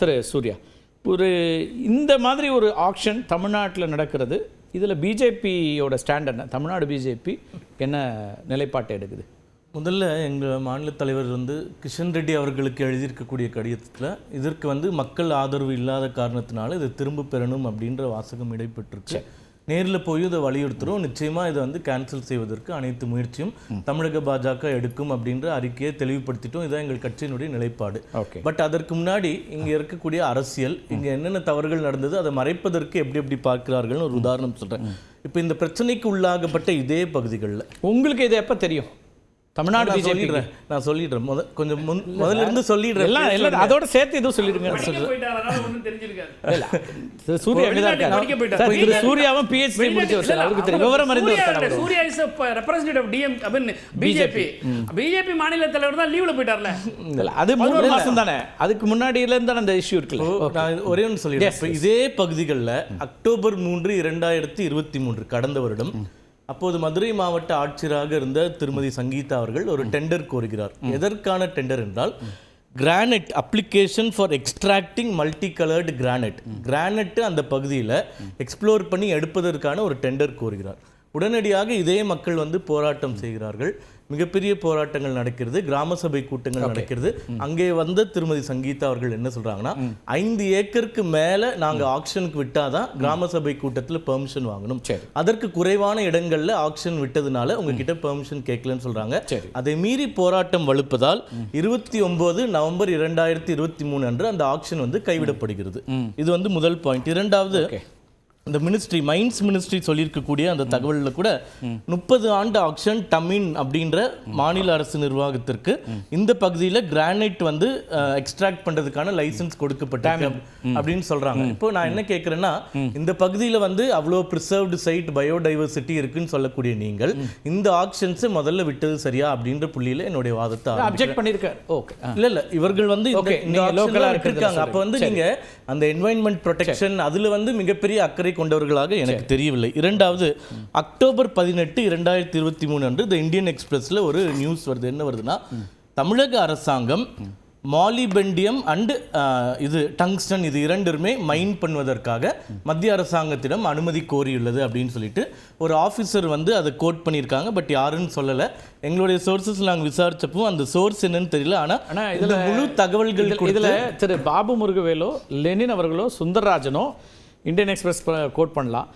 திரு சூர்யா. ஒரு இந்த மாதிரி ஒரு ஆக்ஷன் தமிழ்நாட்டில் நடக்கிறது. இதில் பிஜேபியோட ஸ்டாண்ட் என்ன? தமிழ்நாடு பிஜேபி என்ன நிலைப்பாட்டை எடுக்குது? முதல்ல எங்கள் மாநில தலைவர் வந்து கிஷன் ரெட்டி அவர்களுக்கு எழுதியிருக்கக்கூடிய கடிதத்தில் இதற்கு வந்து மக்கள் ஆதரவு இல்லாத காரணத்தினால இதை திரும்ப பெறணும் அப்படின்ற வாசகம் இடைப்பட்டிருக்கு. நேரில் போய் இதை வலியுறுத்துறோம். நிச்சயமா இதை வந்து கேன்சல் செய்வதற்கு அனைத்து முயற்சியும் தமிழக பாஜக எடுக்கும் அப்படின்ற அறிக்கையை தெளிவுபடுத்திட்டோம். இதான் எங்கள் கட்சியினுடைய நிலைப்பாடு. பட் அதற்கு முன்னாடி இங்க இருக்கக்கூடிய அரசியல் இங்க என்னென்ன தவறுகள் நடந்தது அதை மறைப்பதற்கு எப்படி எப்படி பார்க்கிறார்கள்னு ஒரு உதாரணம் சொல்றேன். இப்போ இந்த பிரச்சனைக்கு உள்ளாகப்பட்ட இதே பகுதிகளில் உங்களுக்கு இது எப்போ தெரியும்? தமிழ்நாடு பிஜேபி சொல்லிடுறேன். நான் சொல்லிடுறேன். முத கொஞ்சம் முன் முதல்ல இருந்து சொல்லிடுறேன். எல்லாம் எல்லாம் அதோட சேர்த்து எதுவும் சொல்லிடுங்க. சூர்யா இருக்காரு. சூர்யாவும் பிஹெச்டி முடிச்சவர் அவருக்கு தெரியும். விவரம் அறிந்து Surya DM I mean, BJP. BJP மாநில தலைவர் தான் லீவ்ல போயிட்டார்ல. இல்ல, அது மூணு மாசம் தானே. அதுக்கு முன்னாடியில இருந்து அந்த இஷ்யூ இருக்குல்ல? நான் ஒரே ஒன்று சொல்லிடுறேன். இதே பகுதிகளில் அக்டோபர் மூன்று இரண்டாயிரத்தி இருபத்தி மூன்று கடந்த வருடம் அப்போது மதுரை மாவட்ட ஆட்சியராக இருந்த திருமதி சங்கீதா அவர்கள் ஒரு டெண்டர் கோருகிறார். எதற்கான டெண்டர் என்றால் granite application for extracting multi coloured granite granite அந்த பகுதியில் எக்ஸ்ப்ளோர் பண்ணி எடுப்பதற்கான ஒரு டெண்டர் கோருகிறார். உடனடியாக இதே மக்கள் வந்து போராட்டம் செய்கிறார்கள். மிகப்பெரிய போராட்டங்கள் நடக்கிறது கிராம சபை கூட்டங்கள் நடக்கிறது. அங்கே வந்த திருமதி சங்கீதா அவர்கள் என்ன சொல்றாங்கன்னா ஐந்து ஏக்கருக்கு மேல நாங்க ஆக்ஷனுக்கு விட்டாதான் கிராம சபை கூட்டத்துல பெர்மிஷன் வாங்கணும். அதற்கு குறைவான இடங்கள்ல ஆக்ஷன் விட்டதுனால உங்ககிட்ட பெர்மிஷன் கேட்கலன்னு சொல்றாங்க. அதை மீறி போராட்டம் வலுப்பதால் இருபத்தி ஒன்பது நவம்பர் இரண்டாயிரத்தி இருபத்தி மூணு அன்று அந்த ஆக்ஷன் வந்து கைவிடப்படுகிறது. இது வந்து முதல் பாயிண்ட் இரண்டாவது. இந்த மினிஸ்ட்ரி மைன்ஸ் மினிஸ்ட்ரி சொல்லியிருக்கக்கூடிய அந்த தகவலில் கூட முப்பது ஆண்டு ஆக்ஷன் டமின் அப்படின்ற மாநில அரசு நிர்வாகத்திற்கு இந்த பகுதியில் கிரானைட் வந்து எக்ஸ்ட்ராக்ட் பண்றதுக்கான லைசன்ஸ் கொடுக்கப்பட்டிருக்கு அப்படின்னு சொல்றாங்க. இப்போ நான் என்ன கேட்குறேன்னா இந்த பகுதியில் வந்து அவ்வளோ ப்ரிசர்வ்டு சைட் பயோடைவர்சிட்டி இருக்குன்னு சொல்லக்கூடிய நீங்கள் இந்த ஆக்ஷன்ஸ் முதல்ல விட்டது சரியா அப்படின்ற புள்ளியில என்னுடைய வாதத்தை. அப்ஜெக்ட் பண்ணிருக்காரு. ஓகே. இல்ல இல்ல இவர்கள் வந்து இந்த- விட்டிருக்காங்க. அப்ப வந்து நீங்க அந்த என்வாயன்மெண்ட் ப்ரொடெக்ஷன் அதுல வந்து மிகப்பெரிய அக்கறை கொண்டவர்களாக எனக்கு தெரியவில்லை. இரண்டாவது அக்டோபர் பதினெட்டு இரண்டாயிரத்தி இருபத்தி மூணு அன்று இந்த இந்தியன் எக்ஸ்பிரஸ்ல ஒரு நியூஸ் வருது. என்ன வருதுன்னா தமிழக அரசாங்கம் மாலிபெண்டியம் அண்டு இது டங்ஸ்டன் இது இரண்டுமே மைன் பண்ணுவதற்காக மத்திய அரசாங்கத்திடம் அனுமதி கோரியுள்ளது அப்படின்னு சொல்லிட்டு ஒரு ஆஃபீஸர் வந்து அதை கோட் பண்ணியிருக்காங்க. பட் யாருன்னு சொல்லலை. எங்களுடைய சோர்சஸ் நாங்கள் விசாரிச்சப்போ அந்த சோர்ஸ் என்னன்னு தெரியல. ஆனா ஆனால் இதுல முழு தகவல்கள் இதுல திரு பாபு முருகவேலோ லெனின் அவர்களோ சுந்தரராஜனோ இந்தியன் எக்ஸ்பிரஸ் கோட் பண்ணலாம்.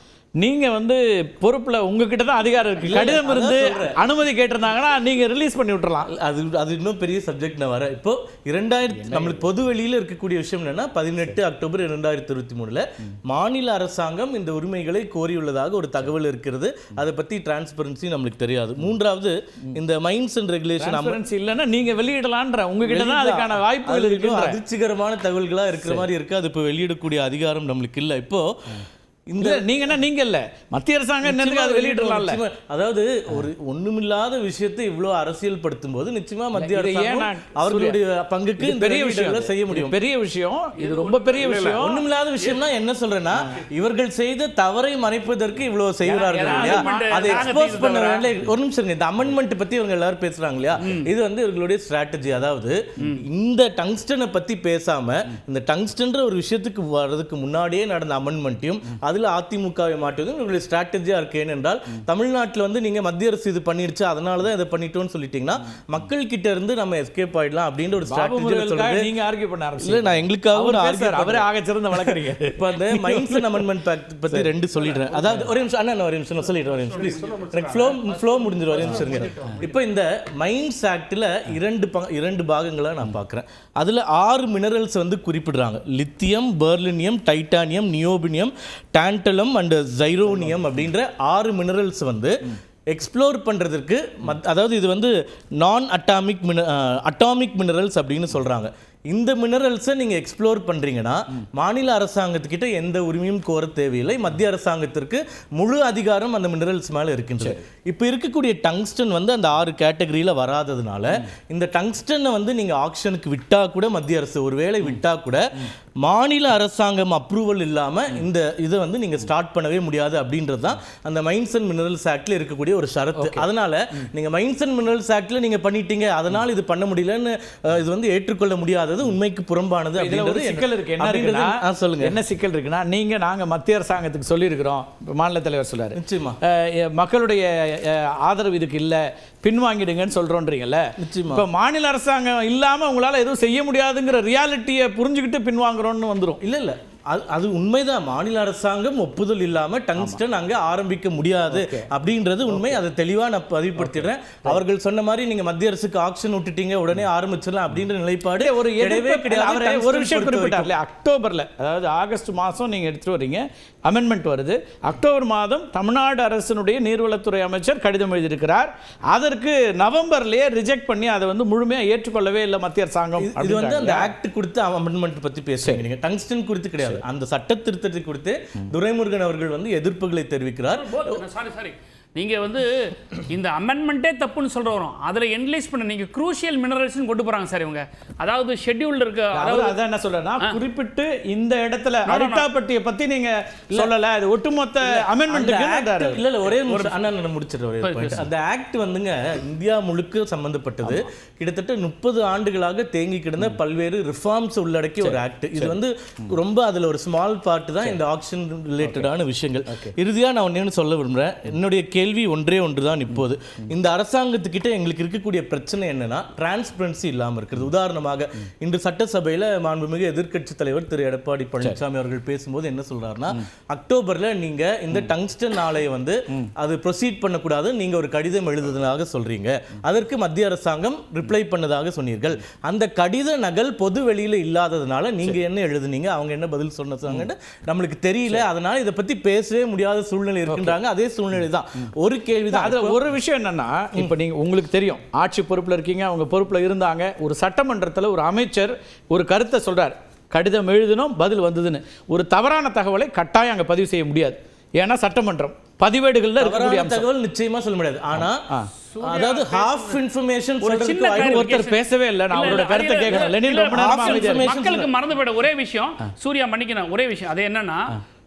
நீங்க வந்து பொறுப்புல உங்ககிட்ட தான் அதிகாரம் இருக்கு. கடிதம் இருந்து அனுமதி கேட்டிருந்தாங்கன்னா நீங்க ரிலீஸ் பண்ணி விட்டுறலாம். அது அது இன்னும் பெரிய சப்ஜெக்ட் நான் வரேன். இப்போ இரண்டாயிரத்தி நம்மளுக்கு பொது வெளியில இருக்கக்கூடிய விஷயம் என்னன்னா பதினெட்டு அக்டோபர் இரண்டாயிரத்தி இருபத்தி மூணுல மாநில அரசாங்கம் இந்த உரிமைகளை கோரியுள்ளதாக ஒரு தகவல் இருக்கிறது. அதை பத்தி டிரான்ஸ்பரன்சி நம்மளுக்கு தெரியாது. மூன்றாவது இந்த மைன்ஸ் அண்ட் ரெகுலேஷன் இல்லைன்னா நீங்க வெளியிடலான்ற உங்ககிட்ட தான் அதுக்கான வாய்ப்புகள் இருக்கு அதிர்ச்சிகரமான தகவல்களா இருக்கிற மாதிரி இருக்கு. அது இப்போ வெளியிடக்கூடிய அதிகாரம் நம்மளுக்கு இல்ல. இப்போ இந்த நீங்க இல்ல. மத்திய அரசாங்கம் என்னதுக்கு அது வெளியிடலாம்ல. அதாவது ஒரு ஒண்ணுமில்லாத விஷயத்தை இவ்வளவு அரசியல் படுத்தும் போது நிச்சயமா மத்திய அரசாங்கம் அவர்களுடைய பங்குக்கு பெரிய விஷயம். செய்ய முடியும். பெரிய விஷயம். இது ரொம்ப பெரிய விஷயம். ஒண்ணுமில்லாத விஷயம்னா என்ன சொல்றேன்னா இவர்கள் செய்த தவறை மறைப்பதற்கு இவ்வளவு செய்கிறார்கள் இல்லையா? அதை எக்ஸ்போஸ் பண்ண ஒரு நிமிஷம். இந்த அமெண்ட்மெண்ட் பத்தி இவங்க எல்லாரும் பேசுறாங்க இல்லையா? இது வந்து இவர்களுடைய ஸ்ட்ராட்டஜி அதாவது இந்த டங்ஸ்டனை பத்தி பேசாம இந்த டங்ஸ்டன்ற ஒரு விஷயத்துக்கு வர்றதுக்கு முன்னாடியே நடந்த அமெண்ட்மெண்ட்டையும் அதுல அதிமுகவை மாற்றுவதும் இவங்களுடைய ஸ்ட்ராட்டஜியா இருக்கு. ஏனென்றால் தமிழ்நாட்டுல வந்து நீங்க மத்திய அரசு இது பண்ணிருச்சு அதனால தான் இதை பண்ணிட்டோம்னு சொல்லிட்டீங்கன்னா மக்கள் கிட்ட இருந்து நம்ம எஸ்கேப் ஆயிடலாம் அப்படின்ற ஒரு ஸ்ட்ராட்டஜி நீங்க ஆர்கியூ பண்ண இல்ல ஆரம்பிச்சீங்க நான் எங்களுக்காக ஒரு அவரே ஆக சிறந்த வழக்கறிஞர். இப்போ அந்த மைண்ட்ஸ் அண்ட் அமெண்ட்மெண்ட் பேக்ட் பத்தி ரெண்டு சொல்லிடுறேன். அதாவது ஒரு நிமிஷம் அண்ணா ஒரு நிமிஷம் நான் சொல்லிடுறேன் ஒரு நிமிஷம் ப்ளீஸ் எனக்கு ஃப்ளோ ஃப்ளோ முடிஞ்சிடும் ஒரு நிமிஷம் இருங்க. இப்போ இந்த மைண்ட்ஸ் ஆக்டில் இரண்டு ப இரண்டு பாகங்களா நான் பார்க்குறேன். அதில் ஆறு மினரல்ஸ் வந்து குறிப்பிடுறாங்க. Lithium beryllium titanium niobium tantalum and zirconium அப்படின்ற ஆறு மினரல்ஸ் வந்து எக்ஸ்ப்ளோர் பண்ணுறதுக்கு மத் அதாவது இது வந்து நான் அட்டாமிக் மின அட்டாமிக் மினரல்ஸ் அப்படின்னு சொல்கிறாங்க இந்த மினரல்ஸை நீங்கள் எக்ஸ்ப்ளோர் பண்ணுறீங்கன்னா மாநில அரசாங்கத்துக்கிட்ட எந்த உரிமையும் கோர தேவையில்லை. மத்திய அரசாங்கத்திற்கு முழு அதிகாரம் அந்த மினரல்ஸ் மேலே இருக்கின்றது. இப்போ இருக்கக்கூடிய டங்ஸ்டன் வந்து அந்த ஆறு கேட்டகரியில் வராததுனால இந்த டங்ஸ்டனை வந்து நீங்கள் ஆக்ஷனுக்கு விட்டா கூட மத்திய அரசு ஒருவேளை விட்டா கூட மாநில அரசாங்கம் அப்ரூவல் இல்லாமல் இந்த இதை வந்து நீங்கள் ஸ்டார்ட் பண்ணவே முடியாது அப்படின்றது தான் அந்த மைன்ஸ் அண்ட் மினரல்ஸ் ஆக்டில் இருக்கக்கூடிய ஒரு ஷரத்து. அதனால நீங்கள் மைன்ஸ் அண்ட் மினரல்ஸ் ஆக்டில் நீங்கள் பண்ணிட்டீங்க. அதனால் இது பண்ண முடியலன்னு இது வந்து ஏற்றுக்கொள்ள முடியாதது இல்லாதது உண்மைக்கு புறம்பானது அப்படின்றது சிக்கல் இருக்கு. என்ன சொல்லுங்க. என்ன சிக்கல் இருக்குன்னா நீங்க நாங்க மத்திய அரசாங்கத்துக்கு சொல்லியிருக்கிறோம். மாநில தலைவர் சொல்றாரு. நிச்சயமா. மக்களுடைய ஆதரவு இதுக்கு இல்ல. பின்வாங்கிடுங்கன்னு சொல்றோன்றீங்கல்ல. இப்ப மாநில அரசாங்கம் இல்லாம உங்களால எதுவும் செய்ய முடியாதுங்கிற ரியாலிட்டியை புரிஞ்சுக்கிட்டு பின்வாங்குறோம்னு வந்துரும். இல்ல இல்ல. அது அது உண்மைதான். மாநில அரசாங்கம் ஒப்புதல் இல்லாம டங்ஸ்டன் அங்க ஆரம்பிக்க முடியாது அப்படின்றது உண்மை. அதை தெளிவா நான் பதிவுபடுத்திடுறேன். அவர்கள் சொன்ன மாதிரி நீங்க மத்திய அரசுக்கு ஆக்ஷன் விட்டுட்டீங்க உடனே ஆரம்பிச்சிடலாம் அப்படின்ற நிலைப்பாடு ஒரு எதிர்ப்பு கிடையாது. ஒரு விஷயம் பொறுத்த குறிப்பிட்டார் இல்லையா அக்டோபர்ல அதாவது ஆகஸ்ட் மாசம் நீங்க எடுத்துட்டு வர்றீங்க அமெண்ட்மெண்ட் வருது. அக்டோபர் மாதம் தமிழ்நாடு அரசினுடைய நீர்வளத்துறை அமைச்சர் கடிதம் எழுதியிருக்கிறார். அதற்கு நவம்பர்லயே ரிஜெக்ட் பண்ணி அதை வந்து முழுமையா ஏற்றுக்கொள்ளவே இல்லை மத்திய அரசாங்கம் இது வந்து அந்த. ஆக்ட் குறித்து அமெண்ட்மெண்ட் பத்தி பேசுறீங்க நீங்க. டங்ஸ்டன் குறித்து கிடையாது. அந்த சட்ட திருத்தத்தை குறித்து துரைமுருகன் அவர்கள் வந்து எதிர்ப்புகளை தெரிவிக்கிறார். சாரி சாரி நீங்க வந்து இந்த அமெண்ட்மெண்ட்டே தப்புன்னு சொல்ற வரும் அதுல என்லைஸ் பண்ண. நீங்க குரூஷியல் மினரல்ஸ்னு கொண்டு போறாங்க சார் இவங்க. அதாவது ஷெட்யூல்டு இருக்க அதாவது அதான் என்ன சொல்றேன்னா குறிப்பிட்டு இந்த இடத்துல அரிட்டாப்பட்டியை பத்தி நீங்க சொல்லல. அது ஒட்டுமொத்த அமெண்ட்மெண்ட்டுக்கு act- இல்ல இல்ல ஒரே நிமிஷம். அண்ணா நான் முடிச்சிடுறேன். அந்த ஆக்ட் வந்துங்க இந்தியா முழுக்க சம்பந்தப்பட்டது. கிட்டத்தட்ட முப்பது ஆண்டுகளாக தேங்கி கிடந்த பல்வேறு ரிஃபார்ம்ஸ் உள்ளடக்கிய ஒரு ஆக்ட் இது வந்து ரொம்ப அதுல ஒரு ஸ்மால் பார்ட் தான் இந்த ஆக்ஷன் ரிலேட்டடான விஷயங்கள். இறுதியா நான் ஒண்ணு சொல்ல விரும்புறேன். என்னுடைய கேள்வி ஒன்றே ஒன்று தான் இப்போது. இந்த அரசாங்கத்துக்கிட்ட எங்களுக்கு இருக்கக்கூடிய பிரச்சனை என்னன்னா டிரான்ஸ்பரன்சி இல்லாமல் இருக்கிறது. உதாரணமாக இன்று சட்டசபையில மாண்புமிகு எதிர்க்கட்சி தலைவர் திரு எடப்பாடி பழனிசாமி அவர்கள் பேசும்போது என்ன சொல்றாருன்னா அக்டோபர்ல நீங்க இந்த டங்ஸ்டன் ஆலையை வந்து அது ப்ரொசீட் பண்ணக்கூடாது. நீங்க ஒரு கடிதம் எழுதுனதாக சொல்றீங்க. அதற்கு மத்திய அரசாங்கம் ரிப்ளை பண்ணதாக சொன்னீர்கள். அந்த கடித நகல் பொது வெளியில இல்லாததுனால நீங்க என்ன எழுதுனீங்க? அவங்க என்ன பதில் சொன்னாங்கன்னு நம்மளுக்கு தெரியல. அதனால இதை பத்தி பேசவே முடியாத சூழ்நிலை இருக்கின்றாங்க. அதே சூழ்நிலை தான் ஒரு கேள்விதான். அதுல ஒரு விஷயம் என்னன்னா இப்ப நீங்க உங்களுக்கு தெரியும் ஆட்சி பொறுப்புல இருக்கீங்க அவங்க பொறுப்புல இருந்தாங்க ஒரு சட்டமன்றத்துல ஒரு அமைச்சர் ஒரு கருத்தை சொல்றார். கடிதம் எழுதினோம் பதில் வந்ததுன்னு. ஒரு தவறான தகவலை கட்டாயம் அங்க பதிவு செய்ய முடியாது. ஏன்னா சட்டமன்றம் பதிவேடுகள்ல இருக்கக்கூடிய தகவல் நிச்சயமா சொல்ல முடியாது. ஆனா அதாவது ஹாஃப் இன்ஃபர்மேஷன். ஒருத்தர் பேசவே இல்லை நான் அவரோட கருத்தை கேட்கணும் லெனின் ரொம்ப நேரமா. மக்களுக்கு மறந்து போயிட ஒரே விஷயம் சூர்யா மன்னிக்கணும் ஒரே விஷயம். அது என்னன்னா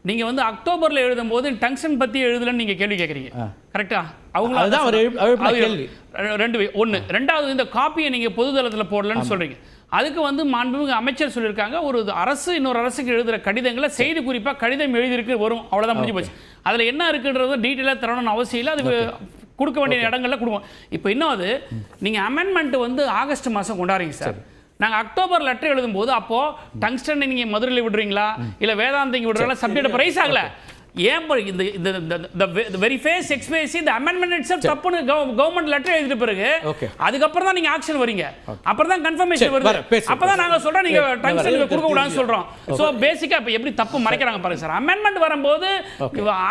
நீங்க வந்து அக்டோபர்ல எழுதும் போது டங்ஷன் பத்தி எழுதலன்னு நீங்க கேள்வி கேக்குறீங்க. கரெக்டா அவங்க அதுதான் அவர் எழுப்ப- எழுப்பின கேள்வி. ரெண்டு ஒண்ணு. ரெண்டாவது இந்த காப்பியை நீங்க பொதுதளத்துல போடலன்னு சொல்றீங்க. அதுக்கு வந்து மாண்புமிகு அமைச்சர் சொல்லியிருக்காங்க ஒரு அரசு இன்னொரு அரசுக்கு எழுதுற கடிதங்களை செய்தி குறிப்பா கடிதம் எழுதியிருக்கு வரும். அவ்வளவுதான் முடிஞ்சு போச்சு. அதுல என்ன இருக்குன்றது டீட்டெயிலாக தரணும்னு அவசியம் இல்லை. அது கொடுக்க வேண்டிய இடங்கள்ல கொடுப்போம் இப்போ இன்னும் அது நீங்க அமெண்ட்மெண்ட் வந்து ஆகஸ்ட் மாசம் கொண்டாடுறீங்க சார். நாங்க அக்டோபர் லெட்டர் எழுதும்போது அப்போ டங்ஸ்டன் நீங்க மதுரையில் விடுறீங்களா? இல்ல வேதாந்த இங்க விடுறீங்களா? சப்ஜெக்ட் பிரைஸ் ஆகல. ஏன் இந்த இந்த வெரி ஃபேஸ் எக்ஸ்பேசி இந்த அமெண்ட்மெண்ட் இட்ஸ் தப்புன்னு கவர்மெண்ட் லெட்டர் எழுதிட்ட பிறகு. அதுக்கப்புறம் தான் நீங்க ஆக்ஷன் வரீங்க. அப்புறம் தான் கன்ஃபர்மேஷன் வருது. அப்பதான் நாங்க சொல்றோம் நீங்க டங்ஸ்டன் வரேன். கொடுக்க கூடாதுன்னு சொல்றோம். சோ பேசிக்கா இப்ப எப்படி தப்பு மறைக்கிறாங்க பாருங்க சார். அமெண்ட்மெண்ட் வரும்போது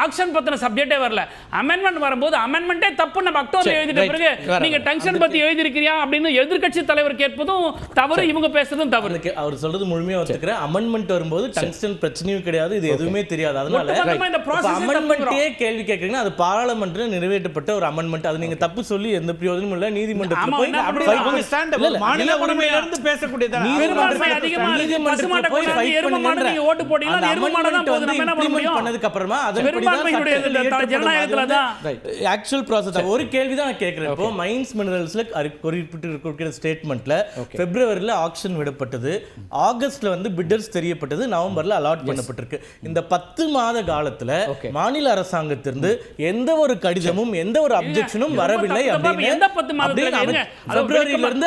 ஆக்ஷன் பத்தின சப்ஜெக்டே வரல. அமெண்ட்மெண்ட் வரும்போது அமெண்ட்மெண்ட்டே தப்பு நம்ம அக்டோபர் எழுதிட்ட. பிறகு நீங்க. டங்ஷன் பத்தி எழுதிருக்கிறியா அப்படின்னு எதிர்க்கட்சி தலைவர் கேட்பதும் தவறு இவங்க பேசுறதும் தவறு. அவர் சொல்றது முழுமையா ஒத்துக்கிறேன். அமெண்ட்மெண்ட் வரும்போது டங்ஸ்டன் பிரச்சனையும் கிடையாது. இது எதுவுமே தெரியாது. அதனால ஏ அமெண்ட்மெண்ட்டே. கேள்வி கேட்கறீங்கன்னா அது பாராளுமன்றத்தில் நிறைவேற்றப்பட்ட ஒரு அமெண்ட்மெண்ட் அது நீங்க தப்பு சொல்லி எந்த பிரயோஜனமும் இல்ல நீதிமன்றத்தில் ஆமா, போய் மாநில நில உரிமையில இருந்து இருக்கு. நீதிமன்றத்துல போய் பண்ணுங்கன்ற. நீங்க ஓட்டு போட்டீங்கன்னா அந்த? பண்ணதுக்கு அப்புறமா ஆக்சுவல் ப்ராசஸ் ஒரு கேள்வி தான் நான் கேட்கிறேன் இப்போ மைன்ஸ் மினரல்ஸ்ல குறிப்பிட்டு இருக்கிற ஸ்டேட்மெண்ட்ல பிப்ரவரியில ஆக்ஷன் விடப்பட்டது. ஆகஸ்ட்ல வந்து பிட்டர்ஸ் தெரியப்பட்டது. நவம்பர்ல அலாட் பண்ணப்பட்டிருக்கு. இந்த பத்து மாத காலத்துல மாநில அரசாங்கத்திலிருந்து எந்த ஒரு கடிதமும் எந்த ஒரு அப்ஜெக்ஷனும் வரவில்லை. அப்படின்னு பத்து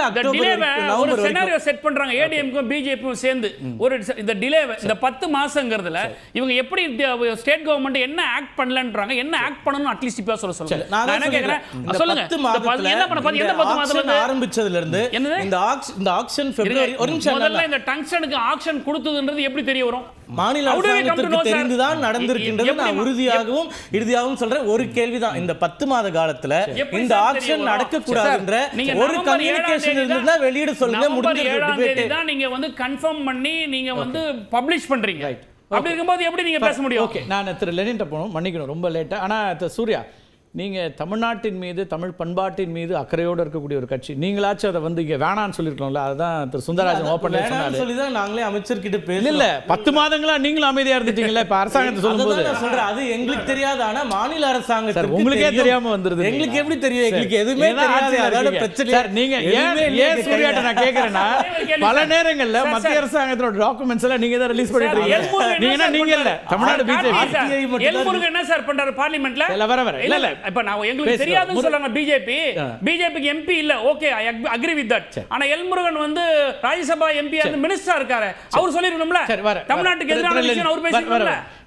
அக்டோபர் set பண்றாங்க. ஏடிஎம்க்கும் பிஜேபியும் சேர்ந்து ஒரு இந்த டிலே இந்த பத்து மாசங்கிறதுல இவங்க எப்படி ஸ்டேட் கவர்மெண்ட் என்ன ஆக்ட் பண்ணலன்றாங்க என்ன ஆக்ட் பண்ணணும் அட்லீஸ்ட் இப்போ சொல்ல சொல்லுங்க. நான் என்ன கேக்குறேன்? சொல்லுங்க. பத்து பத்து- என்ன பண்ண பாத்தீங்க எந்த பத்து இருந்து? ஆரம்பிச்சதுல இருந்து? இந்த ஆக்ஷன் இந்த ஆக்ஷன் இருங்க, பிப்ரவரி ஒரு நிமிஷம் முதல்ல. இந்த டங்ஸ்டனுக்கு ஆக்ஷன் கொடுத்ததுன்றது எப்படி தெரிய வரும்? மாநில அரசாங்கத்திற்கு? தெரிந்துதான் நடந்திருக்கின்றது. நான் உறுதியாகவும் இறுதியாகவும் சொல்றேன். ஒரு கேள்விதான். இந்த பத்து மாத காலத்துல இந்த ஆக்ஷன் வரும்? நடக்க கூடாதுன்ற சார், நீங்க ஒரு கம்யூனிகேஷன் இருந்தா வெளியிட சொல்லுங்க நவம்பர் முடிஞ்ச ஏழாம் தேதி டிபேட் தான் நீங்க வந்து கன்ஃபார்ம் பண்ணி நீங்க வந்து பப்ளிஷ் பண்றீங்க. அப்படி இருக்கும்போது எப்படி நீங்க பேச முடியும்? ஓகே நான் திரு லெனின்ட்ட போகணும் மன்னிக்கணும். ரொம்ப லேட்டா ஆனா சூர்யா நீங்கள் தமிழ்நாட்டின் மீது தமிழ் பண்பாட்டின் மீது அக்கறையோடு இருக்கக்கூடிய ஒரு கட்சி நீங்களாச்சும் அதை வந்து இங்கே வேணான்னு சொல்லியிருக்கலாம்ல அதுதான் திரு சுந்தரராஜன் வேணாம்னு சொல்லி தான் நாங்களே அமைச்சர்கிட்ட பேசல இல்ல பத்து மாதங்களா நீங்களும் அமைதியா இருந்துட்டீங்கல்ல இப்ப அரசாங்கத்தை சொல்லும்போது நான் சொல்றேன் அது எங்களுக்கு தெரியாது ஆனா மாநில அரசாங்கத்துக்கு உங்களுக்கே தெரியும். வந்துருது எங்களுக்கு எப்படி தெரியும் எங்களுக்கு எதுவுமே தெரியாது. பிரச்சனை சார் நீங்க ஏன் ஏன் சூர்யாட்ட நான் கேக்குறேன்னா கேள்வி பல. நேரங்கள்ல மத்திய. அரசாங்கத்தோட டாக்குமெண்ட்ஸ் எல்லாம் நீங்க தான் ரிலீஸ் பண்ணிட்டு இருக்கீங்க என்ன நீங்க சார் நீங்க இல்ல? தமிழ்நாடு பிஜேபி என்ன சார் பண்றாரு பார்லிமெண்ட்ல இல்ல, வர, வர. இல்ல, இல்ல. இப்ப நான் எங்களுக்கு. தெரியாதுன்னு சொல்றாங்க பிஜேபி பிஜேபிக்கு எம்பி இல்ல. Okay I agree with that ஆனா எல் முருகன் வந்து ராஜ்யசபா எம்பி மினிஸ்டரா இருக்காரு. அவர் சொல்லிருக்கணும்ல தமிழ்நாட்டுக்கு எதிரான அவர் பேசிருக்கணும்ல